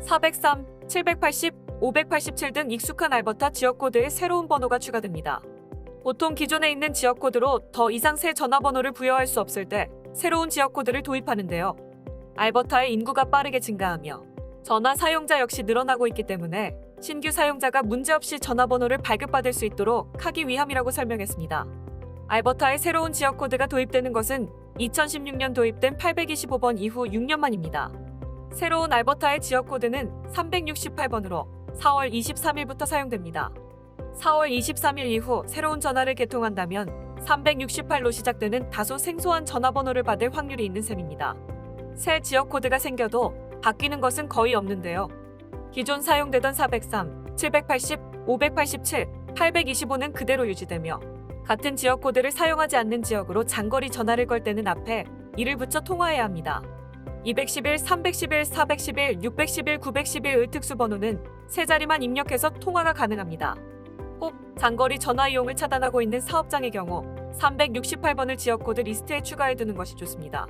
403, 780, 587 등 익숙한 알버타 지역코드에 새로운 번호가 추가됩니다. 보통 기존에 있는 지역코드로 더 이상 새 전화번호를 부여할 수 없을 때 새로운 지역코드를 도입하는데요. 알버타의 인구가 빠르게 증가하며 전화 사용자 역시 늘어나고 있기 때문에 신규 사용자가 문제없이 전화번호를 발급받을 수 있도록 하기 위함이라고 설명했습니다. 알버타의 새로운 지역코드가 도입되는 것은 2016년 도입된 825번 이후 6년 만입니다. 새로운 알버타의 지역 코드는 368번으로 4월 23일부터 사용됩니다. 4월 23일 이후 새로운 전화를 개통한다면 368로 시작되는 다소 생소한 전화번호를 받을 확률이 있는 셈입니다. 새 지역 코드가 생겨도 바뀌는 것은 거의 없는데요. 기존 사용되던 403, 780, 587, 825는 그대로 유지되며 같은 지역 코드를 사용하지 않는 지역으로 장거리 전화를 걸 때는 앞에 이를 붙여 통화해야 합니다. 211, 311, 411, 611, 911의 특수 번호는 세 자리만 입력해서 통화가 가능합니다. 꼭 장거리 전화 이용을 차단하고 있는 사업장의 경우 368번을 지역코드 리스트에 추가해 두는 것이 좋습니다.